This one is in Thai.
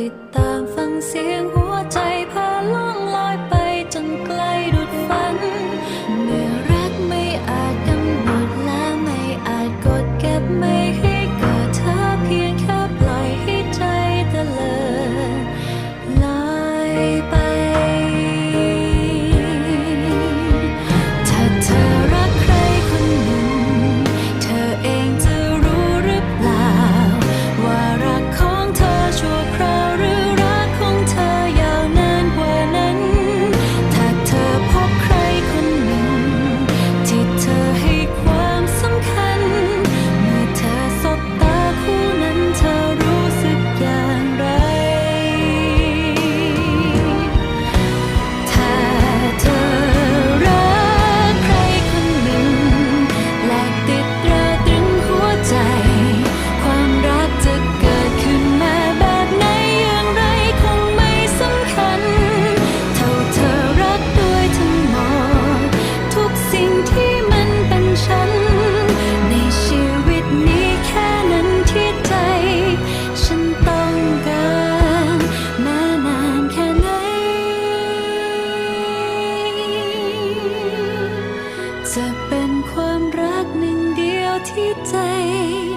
ติดตามฟังเสียงหัวใจพาล่องลอยไปจนไกลดุดฝัน เมื่อรักไม่อาจกำหนดและไม่อาจกดเก็บไม่ให้เกิดเธอเพียงแค่ปล่อยให้ใจเตลิดลอยไป sweet day.